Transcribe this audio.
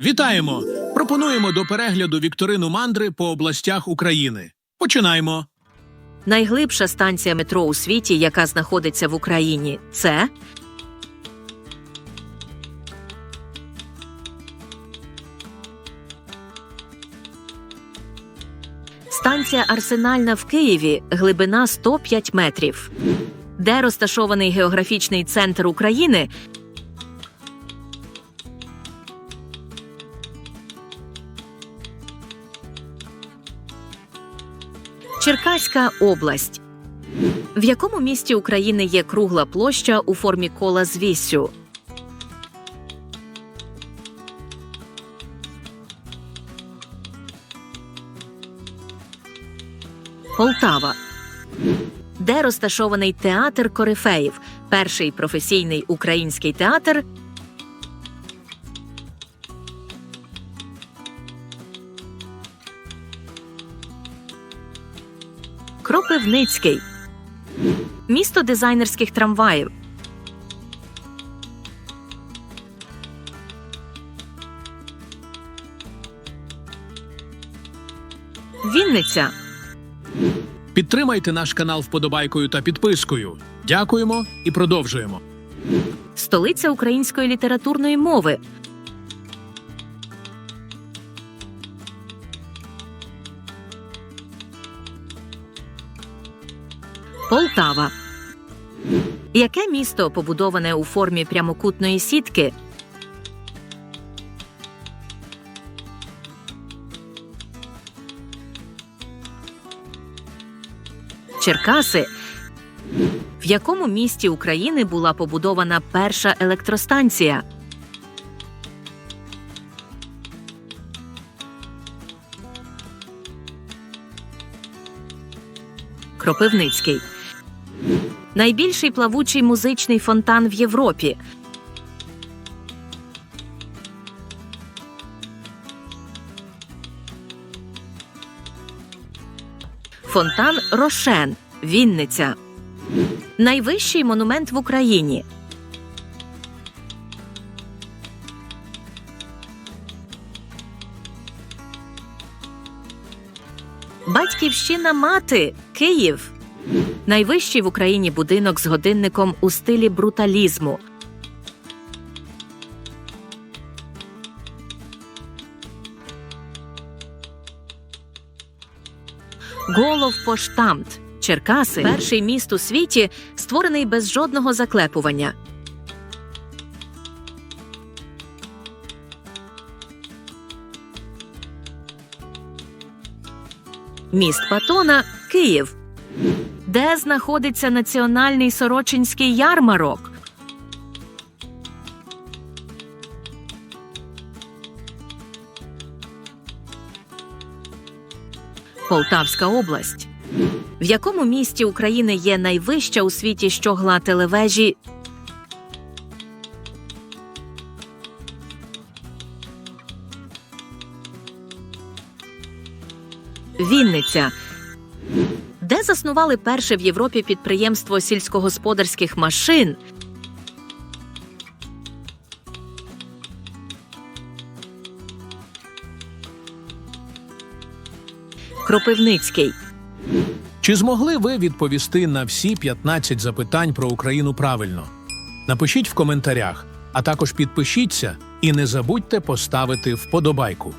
Вітаємо! Пропонуємо до перегляду вікторину мандри по областях України. Починаємо. Найглибша станція метро у світі, яка знаходиться в Україні, це станція Арсенальна в Києві, глибина 105 метрів. Де розташований географічний центр України? Черкаська область. В якому місті України є кругла площа у формі кола з віссю? Полтава. Де розташований театр Корифеїв, перший професійний український театр Кропивницький. Місто дизайнерських трамваїв. Вінниця. Підтримайте наш канал вподобайкою та підпискою. Дякуємо і продовжуємо. Столиця української літературної мови. Полтава. Яке місто побудоване у формі прямокутної сітки? Черкаси. В якому місті України була побудована перша електростанція? Кропивницький. Найбільший плавучий музичний фонтан в Європі. Фонтан Рошен. Вінниця. Найвищий монумент в Україні. Батьківщина мати Київ. Найвищий в Україні будинок з годинником у стилі бруталізму. Головпоштамт. Черкаси перший міст у світі, створений без жодного заклепування. Міст Патона Київ. Де знаходиться національний сорочинський ярмарок? Полтавська область. В якому місті України є найвища у світі щогла телевежі? Вінниця. Де заснували перше в Європі підприємство сільськогосподарських машин? Кропивницький. Чи змогли ви відповісти на всі 15 запитань про Україну правильно? Напишіть в коментарях, а також підпишіться і не забудьте поставити вподобайку.